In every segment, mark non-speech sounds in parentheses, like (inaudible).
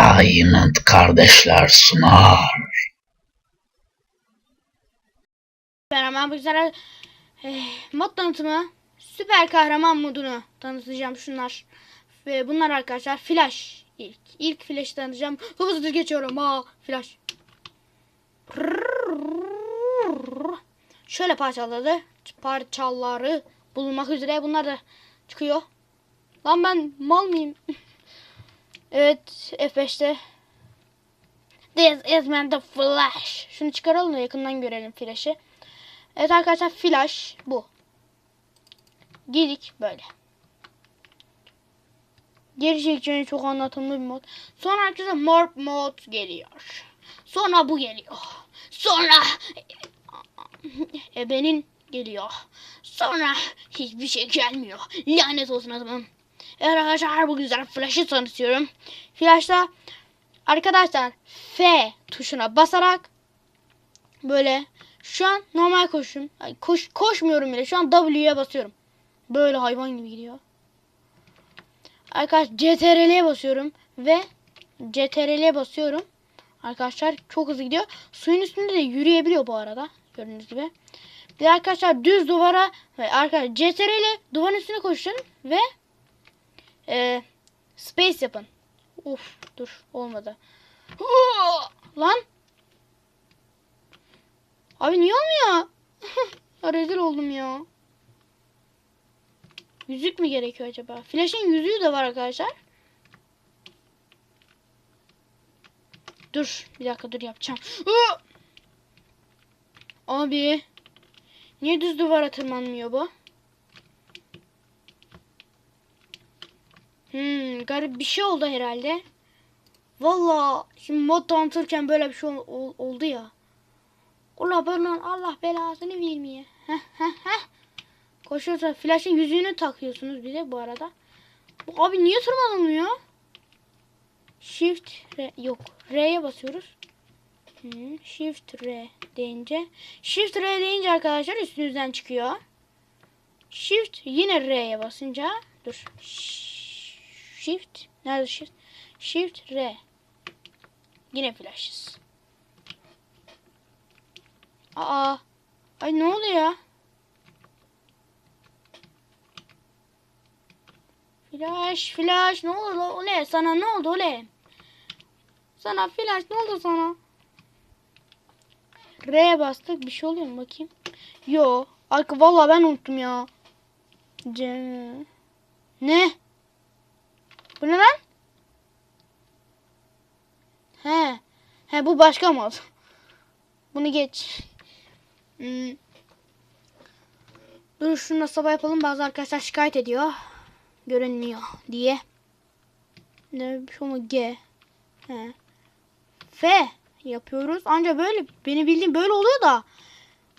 Diamond kardeşler sunar. Kahraman bu güzel eh, mod tanıtımı süper kahraman modunu tanıtacağım şunlar. Ve bunlar arkadaşlar Flash ilk. İlk Flash'ı tanıtacağım. Hızlı geçiyorum. Aa, Flash. Şöyle parçaladı. Parçaları bulunmak üzere. Bunlar da çıkıyor. Lan ben mal mıyım? Evet F5'te. This is man the Flash. Şunu çıkaralım da yakından görelim Flash'ı. Evet arkadaşlar Flash bu. Girdik böyle. Gerçekten çok anlatımlı bir mod. Sonra arkadaşlar Morph mod geliyor. Sonra bu geliyor. Sonra (laughs) ebenin geliyor. Sonra hiçbir şey gelmiyor. Lanet olsun adamım. Evet arkadaşlar bu güzel Flash'ı tanıtıyorum. Flash'ta arkadaşlar F tuşuna basarak böyle şu an normal koşum. Koş, koşmuyorum bile. Şu an W'ye basıyorum. Böyle hayvan gibi gidiyor. Arkadaşlar CTRL'ye basıyorum ve CTRL'ye basıyorum. Arkadaşlar çok hızlı gidiyor. Suyun üstünde de yürüyebiliyor bu arada. Gördüğünüz gibi. Bir arkadaşlar düz duvara arkadaşlar CTRL duvarın üstüne koşun ve e, space yapın. Uf dur olmadı. Huu! (gasps) Lan Abi niye olmuyor? (laughs) rezil oldum ya. Yüzük mü gerekiyor acaba? Flash'ın yüzüğü de var arkadaşlar. Dur bir dakika dur yapacağım. (gasps) Abi. Niye düz duvara tırmanmıyor bu? Hmm, garip bir şey oldu herhalde. Valla şimdi mod tanıtırken böyle bir şey ol- ol- oldu ya. Ula bunun Allah belasını vermeye. Koşuyorsa flash'ın yüzüğünü takıyorsunuz bir de bu arada. Bu abi niye tırmanılmıyor? Shift R yok. R'ye basıyoruz. Hı, Shift R deyince. Shift R deyince arkadaşlar üstünüzden çıkıyor. Shift yine R'ye basınca. Dur. Shift. Nerede shift? Shift R. Yine flash'ız. Aa. Ay ne oluyor? Flash, flash ne oldu? Ole sana ne oldu ole? Sana flash ne oldu sana? R'ye bastık bir şey oluyor mu bakayım? Yo. Arka vallahi ben unuttum ya. C Ne? Bu ne lan? He. He bu başka mod. Bunu geç. Hmm. Dur şunu sabah yapalım. Bazı arkadaşlar şikayet ediyor. Görünmüyor diye. Ne şu mu G? He. F yapıyoruz. Ancak böyle beni bildiğim böyle oluyor da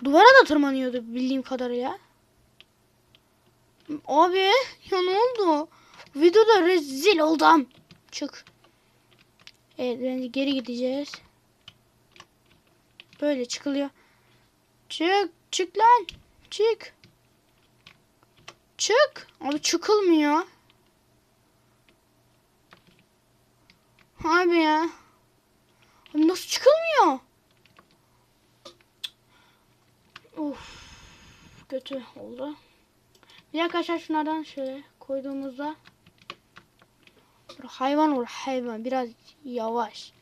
duvara da tırmanıyordu bildiğim kadarıyla. Abi (laughs) ya ne oldu? Videoda rezil oldum. Çık. Evet bence geri gideceğiz. Böyle çıkılıyor. Çık. Çık lan. Çık. Çık. Abi çıkılmıyor. Abi ya. Abi nasıl çıkılmıyor? Of. Kötü oldu. Bir arkadaşlar şunlardan şöyle koyduğumuzda Dur, hayvan olur hayvan biraz yavaş.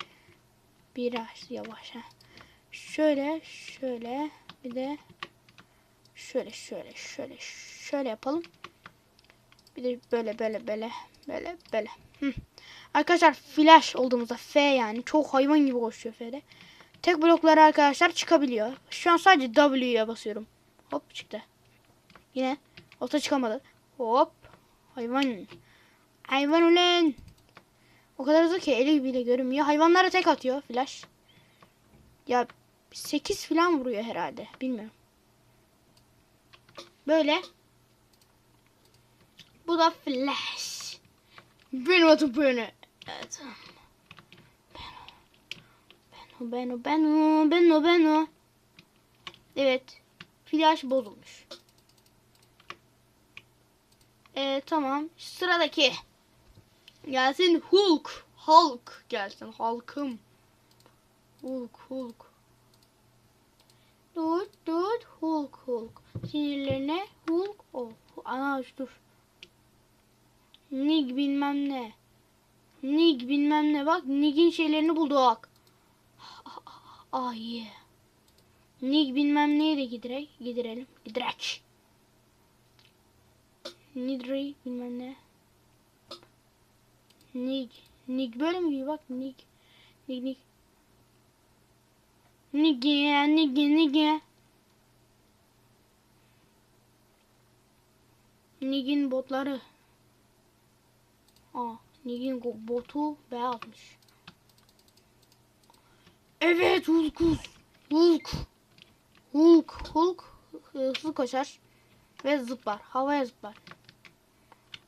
Biraz yavaş. Heh. Şöyle şöyle bir de şöyle şöyle şöyle şöyle yapalım. Bir de böyle böyle böyle böyle böyle. Arkadaşlar flash olduğumuzda F yani çok hayvan gibi koşuyor F'de. Tek blokları arkadaşlar çıkabiliyor. Şu an sadece W'ye basıyorum. Hop çıktı. Yine olsa çıkamadı. Hop. Hayvan. Hayvan ulen. O kadar hızlı ki eli bile görünmüyor. Hayvanlara tek atıyor flash. Ya 8 falan vuruyor herhalde. Bilmiyorum. Böyle. Bu da flash. Benim adım böyle. Evet. Beno, beno, beno, beno, beno. Evet. Flash bozulmuş. Ee, tamam. Sıradaki. Gelsin Hulk. Hulk gelsin. Halkım. Hulk Hulk. Dur dur Hulk Hulk. Sinirlerine Hulk ol. Ana dur. Nig bilmem ne. Nig bilmem ne bak. Nig'in şeylerini bulduk. Ay. yeah. Nig bilmem neye de gidirek, gidirelim. Gidirek. Nidri bilmem ne. Nig. Nig böyle mi? Bak Nig. Nig Nig. Nigi, Nigi, Nigi. Nig'in botları. Aa, go- botu beyazmış. Evet Hulk. Hulk. Hulk. Hulk hızlı koşar ve zıplar. Havaya zıplar.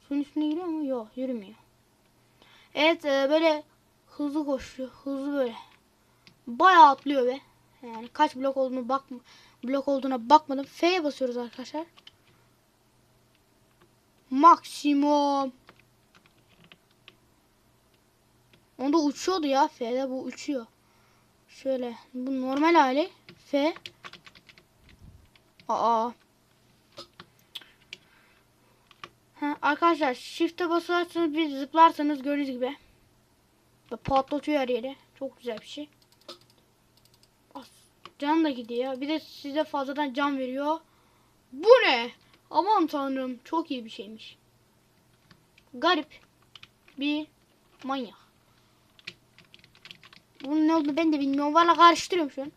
Suyun üstüne giriyor mu? Yok yürümüyor. Evet e, böyle hızlı koşuyor. Hızlı böyle. Bayağı atlıyor be. Yani kaç blok olduğunu bak blok olduğuna bakmadım. F'ye basıyoruz arkadaşlar. Maksimum. Onda uçuyordu ya F'de bu uçuyor. Şöyle bu normal hali F. Aa. Arkadaşlar shift'e basarsanız bir zıplarsanız gördüğünüz gibi ve patlatıyor her yeri. Çok güzel bir şey. As, can da gidiyor. Bir de size fazladan can veriyor. Bu ne? Aman tanrım çok iyi bir şeymiş. Garip bir manyak. Bunun ne olduğunu ben de bilmiyorum. Valla karıştırıyorum şu an.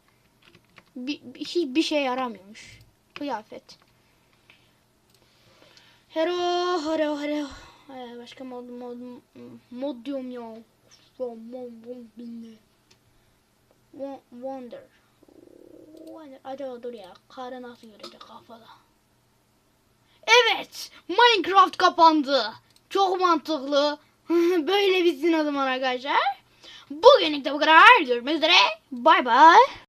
Bir, bir, hiçbir şey yaramıyormuş. Kıyafet. Hero, hero, hero. Ee, başka mod, mod, mod diyorum ya. Wonder. Wonder. Acaba dur ya. Karı nasıl görecek kafada? Evet. Minecraft kapandı. Çok mantıklı. (laughs) Böyle bitsin o zaman arkadaşlar. Bugünlük de bu kadar. Görüşmek üzere. Bay bay.